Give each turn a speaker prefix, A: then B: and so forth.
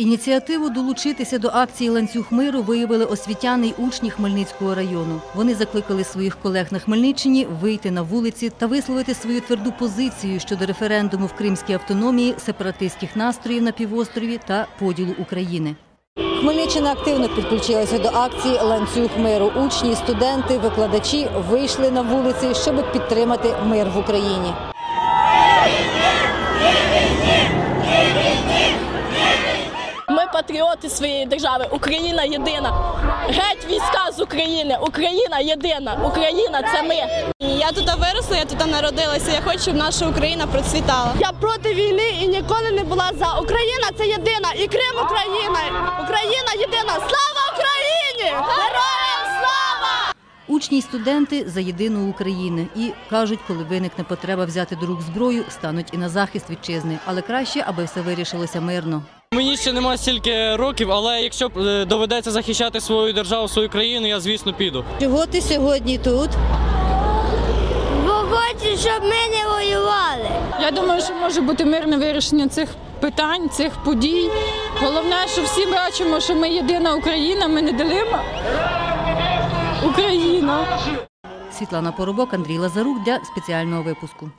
A: Ініціативу долучитися до акції ланцюг миру виявили освітяни й учні Хмельницького району. Вони закликали своїх колег на Хмельниччині вийти на вулиці та висловити свою тверду позицію щодо референдуму в Кримській автономії, сепаратистських настроїв на півострові та поділу України. Хмельниччина активно підключилася до акції ланцюг миру. Учні, студенти, викладачі вийшли на вулиці, щоб підтримати мир в Україні.
B: Патріоти своєї держави. Україна єдина. Геть війська з України. Україна єдина. Україна це ми.
C: Я тут виросла, я тут народилася. Я хочу, щоб наша Україна процвітала.
B: Я проти війни і ніколи не була за Україна. Це єдина. І Крим Україна. Україна єдина. Слава Україні! Героям слава!
A: Учні й студенти за єдину Україну і кажуть, коли виникне потреба взяти до рук зброю, стануть і на захист вітчизни. Але краще, аби все вирішилося мирно.
D: Мені ще немає стільки років, але якщо е, доведеться захищати свою державу, свою країну, я звісно піду.
A: Чого ти сьогодні тут?
E: Бо хочу, щоб ми не воювали.
F: Я думаю, що може бути мирне вирішення цих питань, цих подій. Головне, що всі бачимо, що ми єдина Україна, ми не делимо Україна.
A: Світлана Поробок, Андрій Лазарук для спеціального випуску.